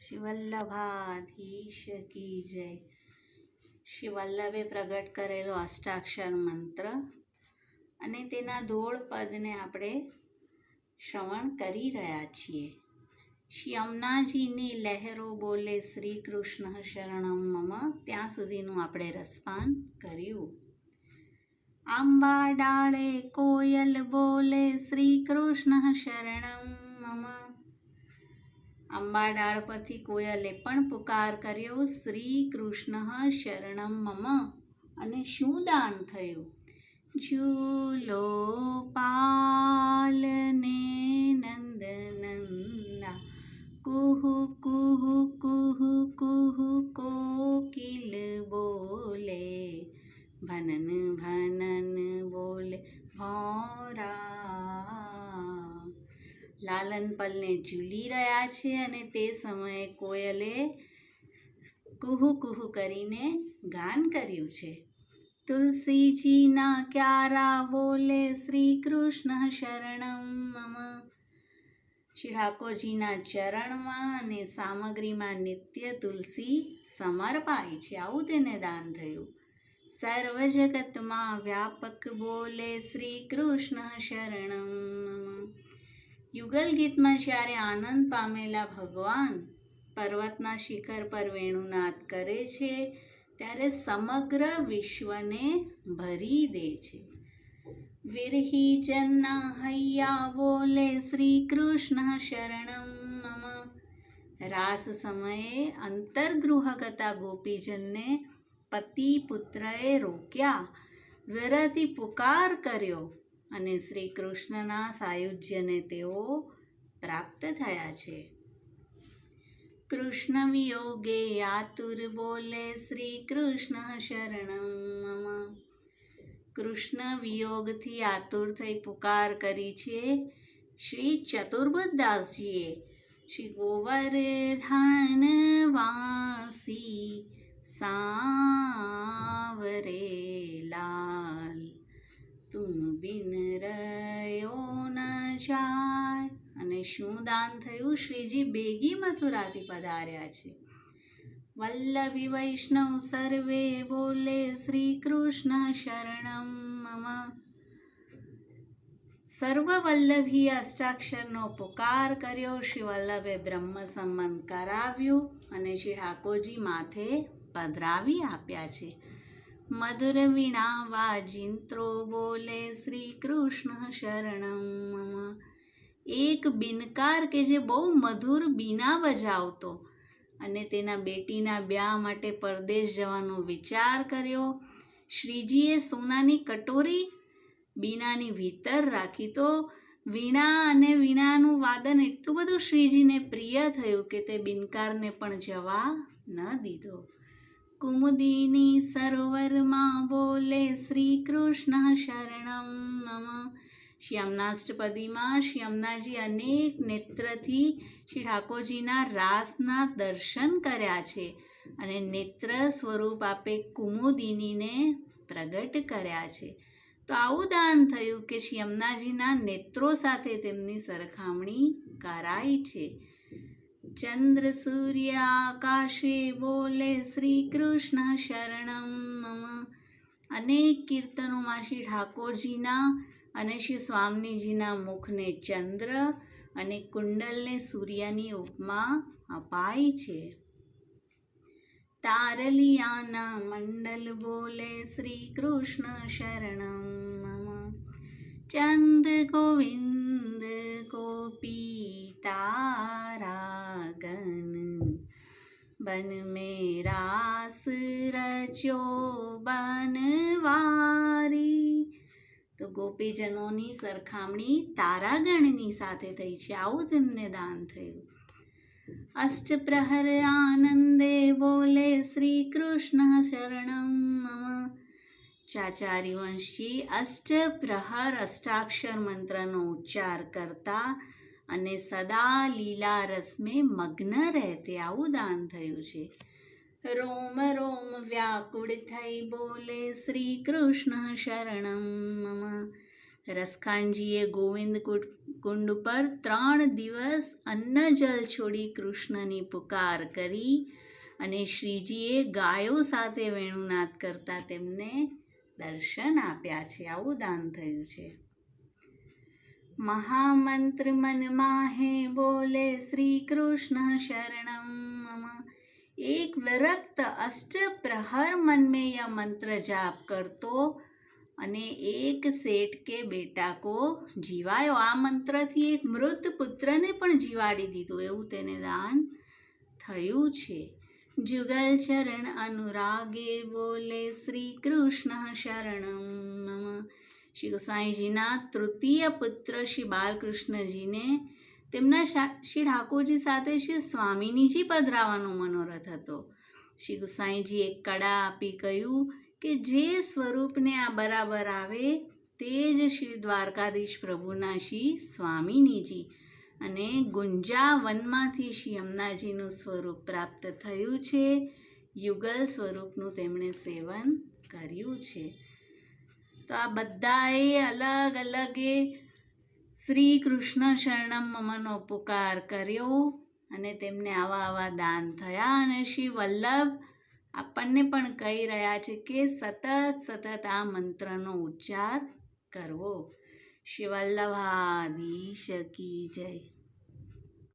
શ્રી વલ્લભાધીશ કી જય શ્રી પ્રગટ કરેલો અષ્ટાક્ષર મંત્ર અને તેના ધોળ પદને આપણે શ્રવણ કરી રહ્યા છીએ। શ્રી અમનાજીની લહેરો બોલે શ્રી કૃષ્ણ શરણમ મમ, ત્યાં સુધીનું આપણે રસપાન કર્યું। આંબા ડાળે કોયલ બોલે શ્રી કૃષ્ણ શરણમ મમ। આંબા ડાળ પરથી કોયલે પણ પુકાર કર્યો. શ્રી કૃષ્ણ શરણમ મમ અને શું દાન થયું? ઝૂલો પાલને નંદનંદા કુહુ કુહુ કુહુ કુહુ કોકિલ બોલે. ભનન ભનન બોલે. ભોરા લાલન પલને ઝૂલી રહ્યા છે અને તે સમયે કોયલે કુહુ કુહુ કરીને ગાન કર્યું છે. તુલસીજીના ક્યારા બોલે શ્રી કૃષ્ણ શરણમ મમ. શ્રી ઠાકોરજીના ચરણમાં અને સામગ્રીમાં નિત્ય તુલસી સમર્પાય છે. આવું તેને દાન થયું. સર્વ જગતમાં વ્યાપક બોલે શ્રી કૃષ્ણ શરણમ યુગલ ગીતમાં જ્યારે આનંદ પામેલા ભગવાન પર્વતના શિખર પર વેણુનાદ કરે છે, ત્યારે સમગ્ર વિશ્વને ભરી દે છે. વિરહી જન્ના હૈયા બોલે શ્રી કૃષ્ણ શરણમ મમ. રાસ સમયે અંતર્ગૃહગતા ગોપીજનને પતિ પુત્રએ રોક્યા, વિરહથી પુકાર કર્યો અને શ્રી કૃષ્ણના સાયુજ્યને તેઓ પ્રાપ્ત થયા છે. કૃષ્ણ વિયોગે આતુર બોલે શ્રી કૃષ્ણ શરણમ મમ. કૃષ્ણ વિયોગથી આતુર થઈ પુકાર કરી છે શ્રી ચતુર્ભદાસજીએ શ્રી ગોવર્ધન વાસી, સાવરે લાલ. તુમ બિન રહ્યો ન અને શું દાન થયું? શ્રીજી બેગી મથુરાથી પધાર્યા છે. વલ્લભી વૈષ્ણવ સર્વે બોલે શ્રી કૃષ્ણ શરણમ મમ. સર્વ વલ્લભી અષ્ટાક્ષરનો પુકાર કર્યો. શ્રી વલ્લભે બ્રહ્મ સંબંધ કરાવ્યું અને શ્રી ઠાકોરજી માથે પધરાવી આપ્યા છે. મધુર વીણા વાજિંત્રો બોલે શ્રી કૃષ્ણ શરણમ એક બિનકાર કે જે બહુ મધુર બીના બજાવતો અને તેના બેટીના બ્યાહ માટે પરદેશ જવાનો વિચાર કર્યો. શ્રીજીએ સોનાની કટોરી બીનાની ભીતર રાખી તો વીણા અને વીણાનું વાદન એટલું બધું શ્રીજીને પ્રિય થયું કે તે બિનકારને પણ જવા ન દીધો. કુમુદિની સરોવરમાં બોલે શ્રી કૃષ્ણ શરણમ મમ શ્યામનાષ્ટપદીમાં શ્યામનાજી અનેક નેત્રથી શ્રી ઠાકોરજીના રાસના દર્શન કર્યા છે અને નેત્ર સ્વરૂપ આપે કુમુદિનીને પ્રગટ કર્યા છે તો આવું દાન થયું કે શ્રી યમુનાજીના નેત્રો સાથે તેમની સરખામણી કરાઈ છે। ચંદ્ર સૂર્ય આકાશે બોલે શ્રી કૃષ્ણ શરણમ મમ અનેક કીર્તનોમાં શ્રી ઠાકોરજીના અને શ્રી સ્વામીજીના મુખને ચંદ્ર અને કુંડલને સૂર્યની ઉપમા અપાય છે તારલિયાના મંડલ બોલે શ્રી કૃષ્ણ શરણમ ચંદ ગોવિંદ બન મેરાસ રચ્યો બનવારી તો ગોપીજનોની સરખામણી તારાગણની સાથે થઈ છે આવું તેમને દાન થયું. અષ્ટપ્રહર આનંદે બોલે શ્રી કૃષ્ણ શરણમ મમ. ચાચાર્યવંશી અષ્ટ પ્રહર અષ્ટાક્ષર મંત્રનો ઉચ્ચાર કરતા અને સદા લીલા રસમે મગ્ન રહેતે આવું દાન થયું છે. રોમ રોમ, વ્યાકુળ થઈ બોલે શ્રી કૃષ્ણ શરણમ મમ. રસખાનજીએ ગોવિંદ કુંડ પર ત્રણ દિવસ અન્ન જલ છોડી કૃષ્ણની પુકાર કરી અને શ્રીજીએ ગાયો સાથે વેણુનાદ કરતા તેમને દર્શન આપ્યા છે. આવું દાન થયું છે. મહામંત્ર મન માહે બોલે શ્રી કૃષ્ણ શરણમ મમ. એક વિરક્ત અષ્ટ પ્રહર મનમેય મંત્ર જાપ કરતો અને એક શેઠ કે બેટા કો જીવાયો આ મંત્રથી એક મૃત પુત્રને પણ જીવાડી દીધું. એવું તેને દાન થયું છે. જુગલ ચરણ અનુરાગે બોલે શ્રી કૃષ્ણ શરણમ મમ. શ્રી ગોસાઈજીના તૃતીય પુત્ર શ્રી બાલકૃષ્ણજીને તેમના શ્રી ઠાકોરજી સાથે શ્રી સ્વામિનીજી પધરાવાનો મનોરથ હતો. શ્રી ગુસાઈજી એક કડા આપી કહ્યું કે જે સ્વરૂપને આ બરાબર આવે તે જ શ્રી દ્વારકાધીશ પ્રભુના શ્રી સ્વામિનીજી અને ગુંજા વનમાંથી શ્રી અમનાજીનું સ્વરૂપ પ્રાપ્ત થયું છે. યુગલ સ્વરૂપનું તેમણે સેવન કર્યું છે. તો આ બધાએ અલગ અલગ એ શ્રી કૃષ્ણ શરણમ મમનો પુકાર કર્યો અને તેમને આવા આવા દાન થયા અને શ્રી વલ્લભ આપણને પણ કહી રહ્યા છે કે સતત સતત આ મંત્રનો ઉચ્ચાર કરવો. શ્રી વલ્લભાધીશ કી જય.